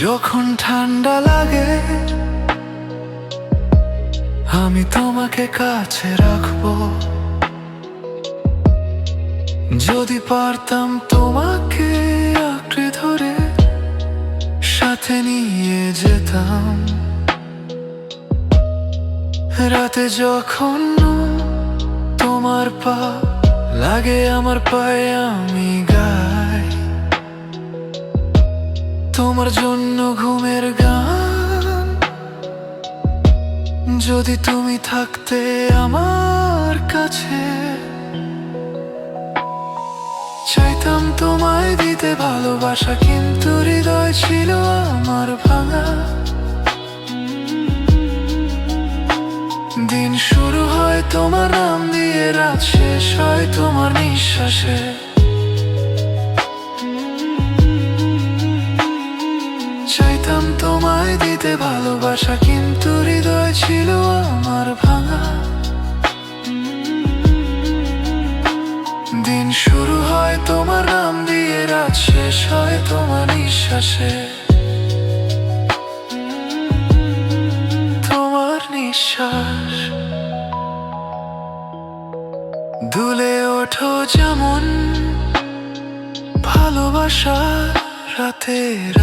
যখন ঠান্ডা লাগে, আমি তোমাকে কাছে রাখব। যদি পারতাম তোমাকে আঁকড়ে ধরে, সাথে নিয়ে যেতাম। রাতে যখন তোমার পা লাগে আমার পায়ে আমি গাই। তোমার জন্য ঘুমের গান। যদি তুমি থাকতে আমার কাছে, চাইতাম তোমায় দিতে ভালোবাসা, কিন্তু হৃদয় ছিল আমার ভাঙা। হয় তোমার নিঃশ্বাসে। চাইতাম তোমায় দিতে ভালোবাসা, কিন্তু হৃদয় ছিল আমার ভাঙা। দিন শুরু হয় তোমার নাম দিয়ে, রাত শেষ হয় তোমার নিঃশ্বাসে। তোমার নিঃশ্বাস। দুলে ওঠো যেমন ভালোবাসা রাতের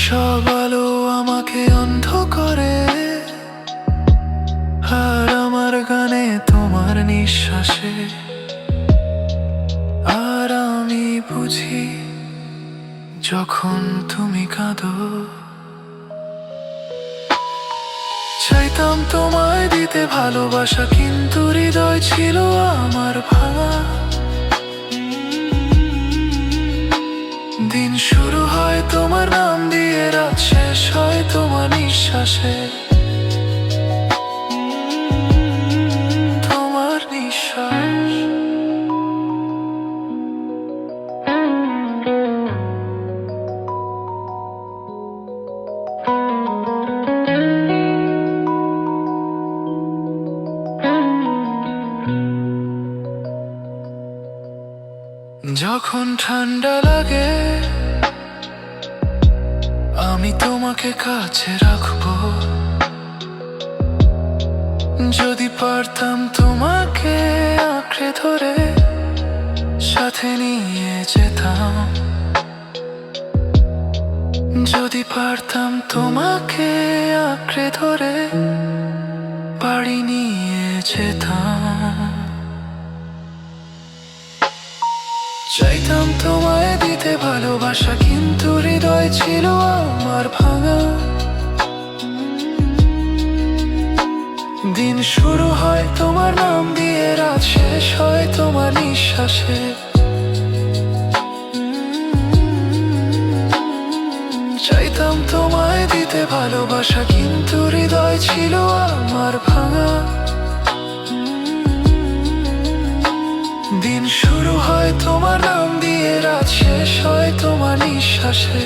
সব আলো আমাকে অন্ধ করে। আর আমার গানে তোমার নিঃশ্বাসে। আর আমি বুঝি যখন তুমি কাঁদো। চাইতাম তোমায় দিতে ভালোবাসা, কিন্তু হৃদয় ছিল আমার ভাঙা। দিন শুরু হয় তোমার নাম দিয়ে, রাত শেষ হয় তোমার নিঃশ্বাসে। যখন ঠান্ডা লাগে, আমি তোমাকে কাছে রাখব। যদি পারতাম তোমাকে আঁকড়ে ধরে, সাথে নিয়ে যেতাম। যদি পারতাম তোমাকে আঁকড়ে ধরে, বাড়ি নিয়ে যেতাম। চাইতাম তোমায় দিতে ভালোবাসা, কিন্তু হৃদয় ছিল আমার ভাঙা। দিন শুরু হয় তোমার নাম দিয়ে, রাত শেষ হয় তোমার নিঃশ্বাসে। চাইতাম তোমায় দিতে ভালোবাসা, কিন্তু হৃদয় ছিল আমার ভাঙা। হাসে